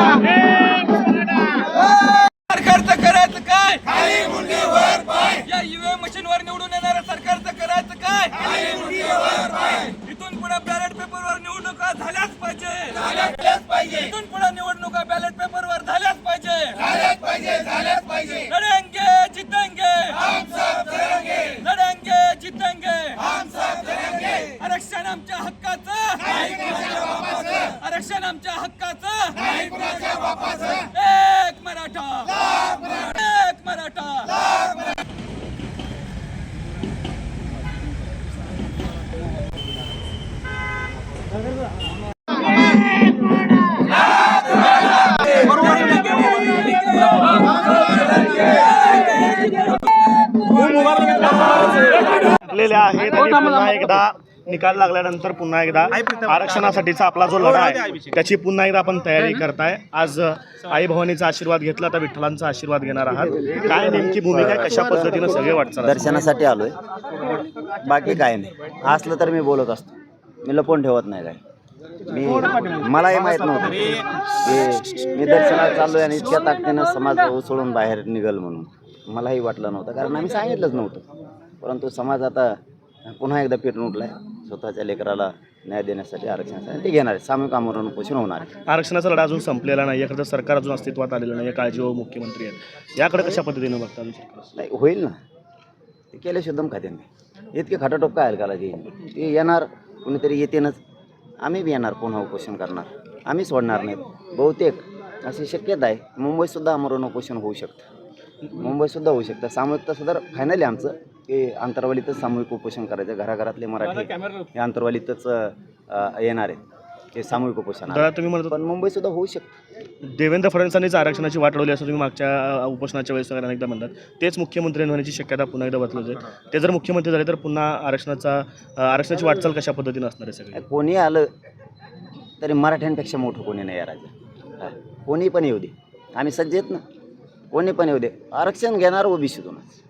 Aê! आहेत आणि पुन्हा एकदा निकाल लागल्यानंतर पुन्हा एकदा आरक्षणासाठीचा आपला जो लढा आहे त्याची पुन्हा एकदा आपण तयारी करताय. आज आई भवानीचा आशीर्वाद घेतला तर विठ्ठलांचा आशीर्वाद घेणार आहात. काय नेमकी भूमिका आहे? कशा पद्धतीनं सगळे वाटचाल दर्शनासाठी आलोय. बाकी काय नाही. असलं तर मी बोलत असतो. मी लपवून ठेवत नाही काय. मी मलाही माहीत नव्हतं. की मी दर्शनाला चाललोय आणि इतक्या ताकदीनं समाज उसळून बाहेर निघल म्हणून. मलाही वाटलं नव्हतं. कारण आम्ही सांगितलंच नव्हतं. परंतु समाज आता पुन्हा एकदा पेटून उठलाय स्वतःच्या लेकराला न्याय देण्यासाठी आरक्षणासाठी ते घेणार आहे. सामूहिक आमरण उपोषण होणार आहे. आरक्षणाचा लढा अजून संपलेला नाही. याकडे सरकार अजून अस्तित्वात आलेलं नाही. काळजी मुख्यमंत्री आहेत. याकडे कशा पद्धतीनं बघता? नाही होईल ना. ते केले शुद्धम नाही. इतके खाटाटोप काय घाला ते ते येणार कुणीतरी येतेनच. आम्ही बी येणार पुन्हा उपोषण करणार. आम्ही सोडणार नाहीत. बहुतेक अशी शक्यता आहे. मुंबईतसुद्धा आमरण उपोषण होऊ शकतं. मुंबईतसुद्धा होऊ शकतं. सामूहिकता सुद्धा फायनली आमचं. की आंतरवालीतच सामूहिक उपोषण करायचं. घराघरातले मराठी हे आंतरवालीतच अं, येणार आहेत. ते सामूहिक उपोषण दादा तुम्ही म्हणत पण मुंबईतसुद्धा होऊ शकतं. देवेंद्र फडणवीसांनीच आरक्षणाची वाट लावली असं तुम्ही मागच्या उपोषणाच्या वेळेस वगैरे अनेकदा म्हणतात. तेच मुख्यमंत्री होण्याची शक्यता पुन्हा एकदा बदलत आहे. ते जर मुख्यमंत्री झाले तर पुन्हा आरक्षणाचा आरक्षणाची वाटचाल कशा पद्धतीनं असणार आहे सगळे? कोणी आलं तरी मराठ्यांपेक्षा मोठं कोणी नाही या हा. कोणी पण येऊ दे. आम्ही सज्ज आहेत ना. कोणी पण येऊ दे. आरक्षण घेणार ओबीसीतूनच हा.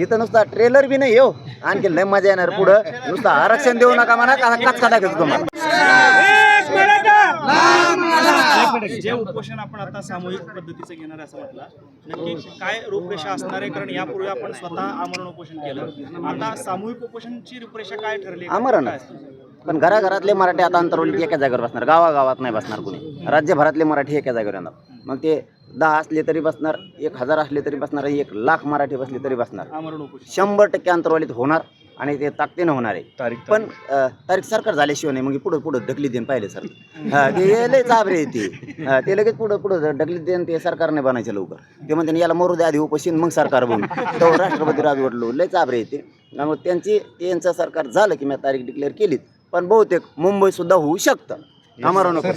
इथं नुसता ट्रेलर बी नाही हो. आणखी लय मजा येणार पुढं. नुसतं आरक्षण देऊ नका म्हणा का कचका दाखवतो तुम्हाला. जे- जे उपोषण आपण आता सामूहिक पद्धतीचं घेणार असं म्हटलं नक्की काय रूपरेषा असणार आहे? कारण यापूर्वी आपण स्वतः आमरण उपोषण केलं. आता सामूहिक उपोषणाची रूपरेषा काय ठरली? आमरण. पण घराघरातले मराठी आता अंतरवली एका जागेवर बसणार गावागावात नाही बसणार कुणी. राज्यभरातले मराठी एका जागेवर येणार. मग ते दहा असले तरी बसणार एक हजार असले तरी बसणार एक लाख मराठी बसले तरी बसणार. शंभर टक्के अंतरवालीत होणार आणि ते ताकदीनं होणार आहे. तारीख पण तारीख सरकार झाल्याशिवाय नाही मग पुढं पुढं ढकली देईन पाहिले सर ते लय चाबरे ते. ते लगेच पुढं पुढं ढकली देईन ते सरकारने बनायचं लवकर. ते म्हणते याला मरू द्या आधी उपोषण मग सरकार बनू. तो राष्ट्रपती राजवटलो लय चाबरे आहे ते. त्यामुळे त्यांची त्यांचं सरकार झालं की मी तारीख डिक्लेअर केलीच पण बहुतेक मुंबई सुद्धा होऊ शकतं. आम्हाला नको